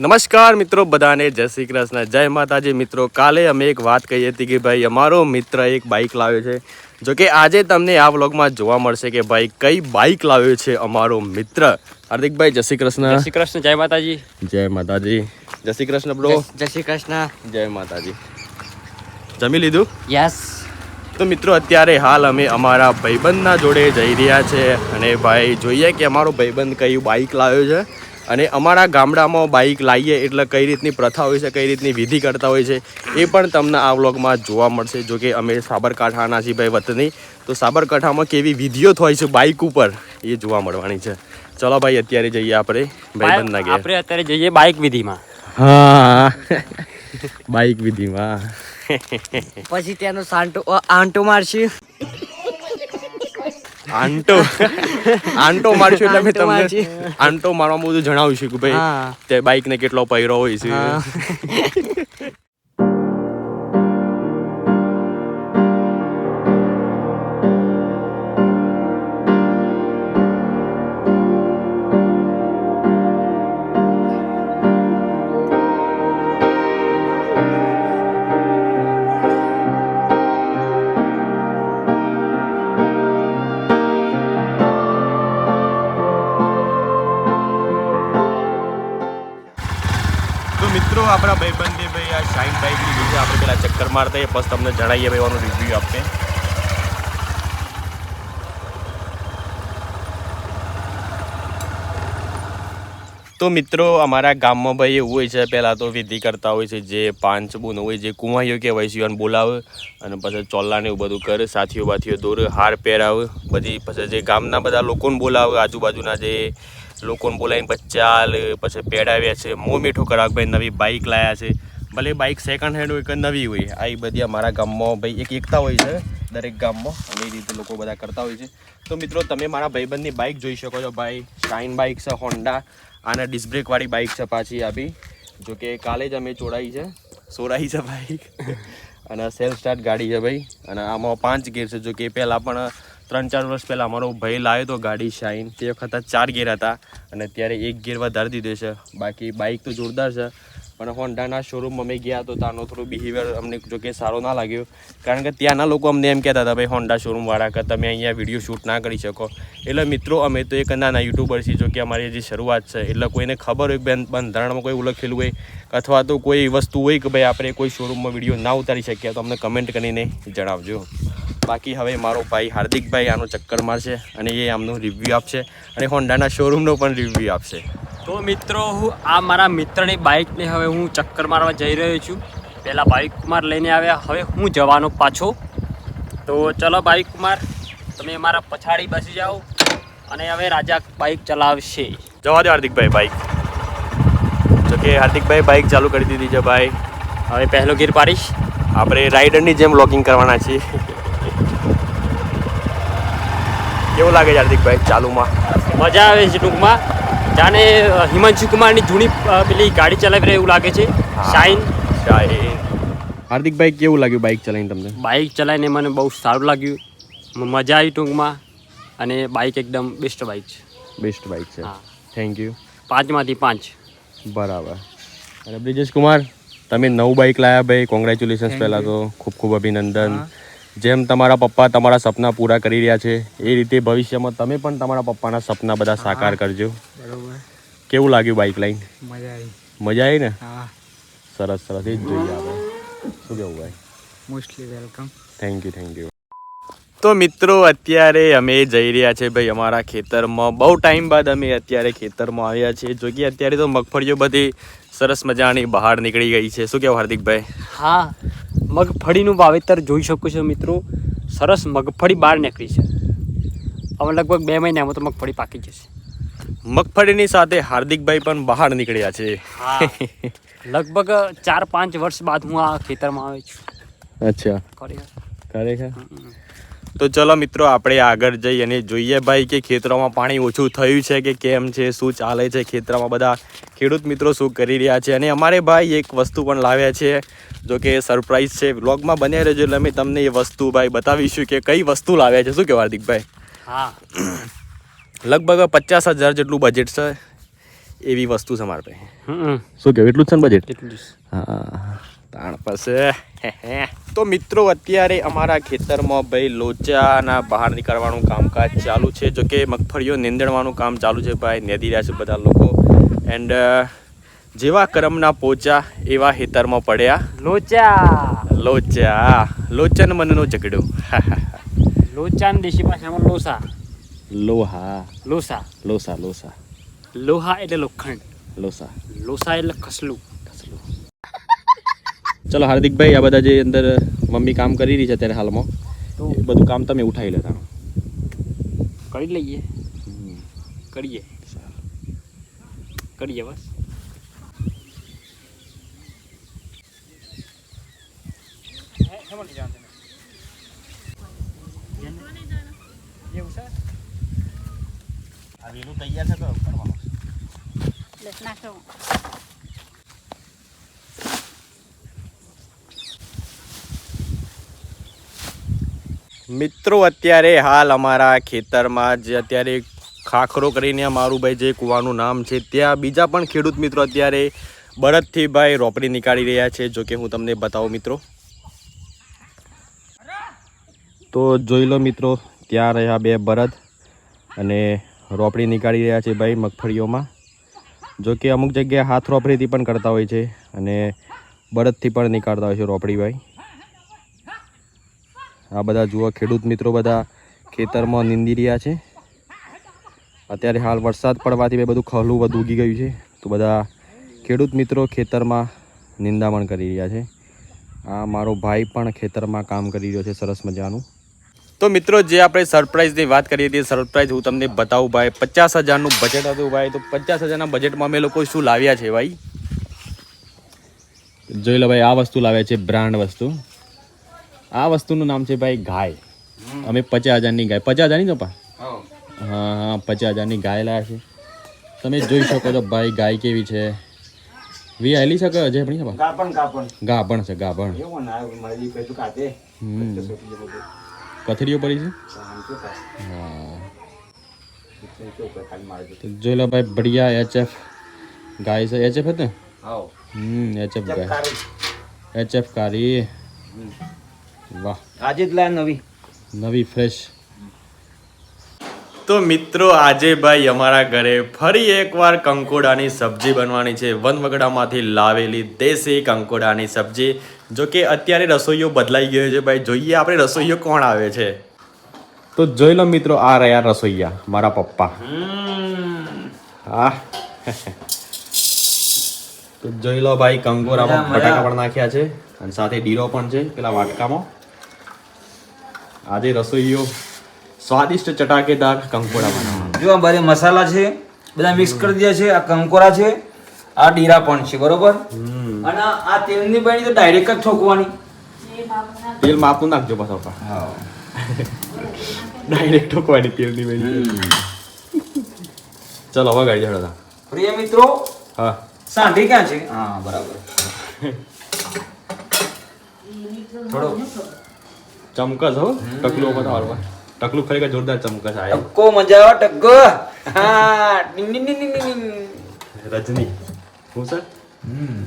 નમસ્કાર મિત્રો બધાને જય શ્રી કૃષ્ણ. જય માતાજી. મિત્રો કાલે અમે એક વાત કહી હતી કે ભાઈ અમારો મિત્ર એક બાઇક લાવ્યો છે. જો કે આજે તમને આ વ્લોગમાં જોવા મળશે કે ભાઈ કઈ બાઇક લાવ્યો છે અમારો મિત્ર. હાર્દિકભાઈ જય શ્રી જય કૃષ્ણ શ્રી કૃષ્ણ. જય માતાજી. જય માતાજી. જય શ્રી કૃષ્ણ બ્રો. જય શ્રી કૃષ્ણ. જય માતાજી. જમી લીધું? યસ. તો મિત્રો અત્યારે હાલ અમે અમારા ભાઈબંધના જોડે જઈ રહ્યા છે. અને ભાઈ જોઈએ કે અમારો ભાઈબંધ કયું બાઇક લાવ્યો છે. અને અમારા ગામડામાં બાઇક લાવીએ એટલે કઈ રીતની પ્રથા હોય છે કઈ રીતની વિધિ કરતા હોય છે એ પણ તમને આ વ્લોગમાં જોવા મળશે. જો કે અમે સાબરકાંઠાના છીએ ભાઈ વતની તો સાબરકાંઠામાં કેવી વિધિઓ થાય છે બાઇક ઉપર એ જોવા મળવાની છે. ચલો ભાઈ અત્યારે જઈએ આપણે ભાઈબંધના ઘેર. આપણે અત્યારે જઈએ બાઇક વિધિમાં. હા બાઇક વિધિમાં. પછી ત્યાંનો સાંટો આંટો મારશી. આંટો આંટો મારશું એટલે મેં તમને આંટો મારવામાં બધું જણાવીશું કે ભાઈ તે બાઇક ને કેટલો પહેરો હોય છે. મિત્રો આપણા ભાઈબંધે ભાઈ આ શાઇન બાઇક લીધી આપણે પેલા ચક્કર મારતા એ પછી તમને જણાવીએ ભાઈ રિવ્યુ આપે તો મિત્રો, અમારા ગામમાં ભાઈ એવું હોય છે, પહેલાં તો વિધિ કરતા હોય છે, જે પાંચ બુન હોય, જે કુંવાઈઓ કહેવાય છે, એને બોલાવે અને પછી ચોલ્લાને એવું બધું કરે, સાથીઓ બાથીઓ દોર, હાર પહેરાવે, પછી પછી જે ગામના બધા લોકોને બોલાવે, આજુબાજુના જે લોકોને બોલાવીને પછી ચાલ, પછી પેડાવ્યા છે, મો મીઠું કરાવે ભાઈ નવી બાઇક લાયા છે, ભલે બાઇક સેકન્ડ હેન્ડ હોય કે નવી હોય, આ બધી અમારા ગામમાં ભાઈ એક એકતા હોય છે. દરેક ગામમાં અને એ રીતે લોકો બધા કરતા હોય છે. તો મિત્રો, તમે મારા ભાઈબંધની બાઇક જોઈ શકો છો ભાઈ. શાઇન બાઇક છે હોન્ડા અને ડિસ્બ્રેકવાળી બાઇક છે પાછી આપી. જો કે કાલે જ અમે ચોડાઈ છે. સોરાઈ છે બાઇક અને સેલ્ફ સ્ટાર્ટ ગાડી છે ભાઈ. અને આમાં પાંચ ગેર છે. જો કે પહેલાં પણ ત્રણ ચાર વર્ષ પહેલાં અમારો ભાઈ લાવ્યો હતો ગાડી શાઇન તે વખત ચાર ગેર હતા. અને અત્યારે એક ગેર વધારી દીધો છે. બાકી બાઇક તો જોરદાર છે. પણ હોન્ડાના શોરૂમ અમે ગયા તો ત્યાંનો થોડું બિહેવિયર અમને જો કે સારો ના લાગ્યો. કારણ કે ત્યાંના લોકો અમને એમ કહેતા હતા, ભાઈ, હોન્ડા શોરૂમવાળા કે તમે અહીંયા વીડિયો શૂટ ના કરી શકો. એટલે મિત્રો, અમે તો એક નાના યુટ્યુબર છીએ, જો કે અમારી જે શરૂઆત છે. એટલે કોઈને ખબર હોય બેન, બંધારણમાં કોઈ લખેલું હોય, અથવા તો કોઈ વસ્તુ હોય કે ભાઈ આપણે કોઈ શોરૂમમાં વીડિયો ના ઉતારી શકીએ, તો અમને કમેન્ટ કરીને જણાવજો. બાકી હવે મારો ભાઈ હાર્દિકભાઈ આનો ચક્કર મારશે અને એ આમનો રિવ્યૂ આપશે અને હોન્ડાના શોરૂમનો પણ રિવ્યૂ આપશે. તો મિત્રો હું આ મારા મિત્રની બાઇકને હવે હું ચક્કર મારવા જઈ રહ્યો છું. પહેલાં બાઇક કુમાર લઈને આવ્યા હવે હું જવાનો પાછો. તો ચલો બાઇક કુમાર તમે મારા પછાડી બેસી જાઓ અને હવે રાજા બાઇક ચલાવશે. જવા દો હાર્દિકભાઈ બાઇક જો કે હાર્દિકભાઈ બાઇક ચાલુ કરી દીધી છે ભાઈ. હવે પહેલો ગીર પાડીશ. આપણે રાઇડરની જેમ લોકિંગ કરવાના છીએ. કેવું લાગે છે હાર્દિકભાઈ ચાલુમાં? મજા આવે છે ટૂંકમાં. જાણે હિમાંશુ કુમારની જૂની પેલી ગાડી ચલાવી રહી એવું લાગે છે. શાઇન. હાર્દિકભાઈ કેવું લાગ્યું બાઇક ચલાવીને તમને? બાઇક ચલાવીને મને બહુ સારું લાગ્યું. મજા આવી ટૂંકમાં. અને બાઇક એકદમ બેસ્ટ બાઇક છે. બેસ્ટ બાઇક છે. હા. થેન્ક યુ પાંચમાંથી પાંચ. બરાબર. અને બ્રિજેશ કુમાર તમે નવું બાઇક લાયા ભાઈ. કોંગ્રેચ્યુલેશન્સ પહેલાં તો. ખૂબ ખૂબ અભિનંદન. જેમ તમારા પપ્પા તમારા સપના પૂરા કરી રહ્યા છે એ રીતે ભવિષ્યમાં તમે પણ તમારા પપ્પાના સપના બધા સાકાર કરજો. બરોબર. કેવું લાગ્યું બાઇક લઈને? મજા આવી. મજા આવી ને? હા. સરસ સરસ. એ જ જોઈએ આપણે. શું કેવું ભાઈ? Mostly welcome thank you thank you તો મિત્રો અત્યારે અમે જઈ રહ્યા છે ભાઈ અમારા ખેતરમાં. બહુ ટાઈમ બાદ અમે અત્યારે ખેતરમાં આવ્યા છીએ. જો કે અત્યારે તો મગફળીઓ બધી સરસ મજાની બહાર નીકળી ગઈ છે. શું કહેવાય હાર્દિકભાઈ હા મગફળીનું વાવેતર જોઈ શકો છો મિત્રો. સરસ મગફળી બહાર નીકળી છે. હવે લગભગ બે મહિનામાં તો મગફળી પાકી જશે. મગફળીની સાથે હાર્દિકભાઈ પણ બહાર નીકળ્યા છે. લગભગ ચાર પાંચ વર્ષ બાદ હું આ ખેતરમાં આવ્યો છું. અચ્છા. ખરેખર. તો ચલો મિત્રો આપણે આગળ જઈ અને જોઈએ ભાઈ કે ખેતરોમાં પાણી ઓછું થયું છે કે કેમ છે શું ચાલે છે ખેતરમાં બધા? ખેડૂત મિત્રો શું કરી રહ્યા છે? અને અમારે ભાઈ એક વસ્તુ પણ લાવ્યા છે જો કે સરપ્રાઈઝ છે. વ્લોગમાં બન્યા રહેજો એટલે અમે તમને એ વસ્તુ ભાઈ બતાવીશું કે કઈ વસ્તુ લાવ્યા છે. શું કહેવાય હાર્દિકભાઈ? હા. લગભગ પચાસ હજાર જેટલું બજેટ છે એવી વસ્તુ છે મારા પાસે. હમ. શું કહેવું એટલું જ છે ને બજેટ એટલું જ. હા. તાણ પાસે તો મિત્રો અત્યારે અમારા ખેતરમાં ભાઈ લોચાના બહાર નીકળવાનું કામકાજ ચાલુ છે. જો કે મગફળીઓ નીંદણવાનું કામ ચાલુ છે ભાઈ. નેદી રહ્યા છે બધા લોકો. એન્ડ જેવા કરમના પોચા એવા ખેતરમાં પડ્યા. લોચા. લોચા. લોચન મનનો ઝઘડો. લોચાન ને દેશી ભાષામાં લોસા. લોહા લોસા લોસા લોસા લોહા એટલે લોખંડ. લોસા લોસા એટલે ખસલું. ખસલું. ચલો હાર્દિકભાઈ આ બધા જે અંદર મમ્મી કામ કરી રહી છે અત્યારે હાલમાં તો એ બધું કામ તમે ઉઠાવી લેતા કરી લઈએ. કરીએ. કરીએ બસ. તૈયાર છે તો Let's nacho. મિત્રો અત્યારે હાલ અમારા ખેતરમાં જે અત્યારે ખાખરો કરીને અમારું ભાઈ જે કૂવાનું નામ છે ત્યાં બીજા પણ ખેડૂત મિત્રો અત્યારે બળદથી ભાઈ રોપડી નીકાળી રહ્યા છે. જો કે હું તમને બતાવું મિત્રો. તો જોઈ લો મિત્રો ત્યાં રહ્યા બે બળદ અને રોપડી નીકાળી રહ્યા છે ભાઈ મગફળીઓમાં. જો કે અમુક જગ્યાએ હાથ રોપડીથી પણ કરતા હોય છે અને બળદથી પણ નીકાળતા હોય છે રોપડી ભાઈ. આ બધા જુઓ ખેડૂત મિત્રો બધા ખેતરમાં નીંદી રહ્યા છે. અત્યારે હાલ વરસાદ પડવાથી ભાઈ બધું ખલું બધું ઉગી ગયું છે. તો બધા ખેડૂત મિત્રો ખેતરમાં નિંદામણ કરી રહ્યા છે. આ મારો ભાઈ પણ ખેતરમાં કામ કરી રહ્યો છે સરસ મજાનું. તો મિત્રો જે આપણે સરપ્રાઇઝની વાત કરીએ હતી સરપ્રાઈઝ હું તમને બતાવું ભાઈ. પચાસ હજારનું બજેટ હતું ભાઈ. તો પચાસ હજારના બજેટમાં અમે લોકો શું લાવ્યા છે ભાઈ? જોઈ લો ભાઈ આ વસ્તુ લાવ્યા છે બ્રાન્ડ વસ્તુ. આ વસ્તુનું નામ છે ભાઈ ગાય. અમે પચાસ હજારની ગાય. પચાસ હજારની તો પા? હા. હા પચાસ હજારની ગાય લાવ્યા છે. તમે જોઈ શકો છો ભાઈ ગાય કેવી છે. વી આવેલી છે કે અજય કાપણ ગાભણ છે ગાભણ. હમ. કથરીઓ પડી છે? હા. તો જોઈ લો ભાઈ બઢિયા એચએફ ગાય છે? એચએફ હતી? હમ એચએફ ગાય. એચએફ કારી. વાહ. આજે જ લાયા નવી. નવી ફ્રેશ તો મિત્રો આજે ભાઈ અમારા ઘરે ફરી એકવાર કંકોડાની સબ્જી બનવાની છે. વનવગડામાંથી લાવેલી દેશી કંકોડાની સબ્જી. જો કે અત્યારે રસોઈયો બદલાઈ ગયો છે ભાઈ જોઈએ આપણે રસોઈયો કોણ આવે છે. તો જોઈ લો મિત્રો આ રહ્યા રસોઈયા મારા પપ્પા. હા. તો જોઈ લો ભાઈ કંકોરામાં બટાકા પણ નાખ્યા છે અને સાથે ડીરો પણ છે પેલા વાટકામાં. આજે રસોઈયો સ્વાદિષ્ટ ચટાકેદાર કંકોરા બનાવવાના જો આ બારે મસાલા છે બધા મિક્સ કરી દીધા છે આ કંકોરા છે. આ ડીરા પણ છે બરોબર? અને આ તેલની બની તો ડાયરેક્ટ જ ઠોકવાની. તેલ માપું નાખજો પાછો હા. ડાયરેક્ટ ઠોકવાની તેલની પાણી ચલો હવે ગાડી ચડો પ્રિય મિત્રો હા. સાંઢી ક્યાં છે? હા બરાબર. થોડો. ચમકસ હો. ટકલું બતાવો ટકલું ખરેખર જોરદાર ચમકસ આ ટક્કો મજા આવે ટક્કો. હા. રજની. હું સર હમ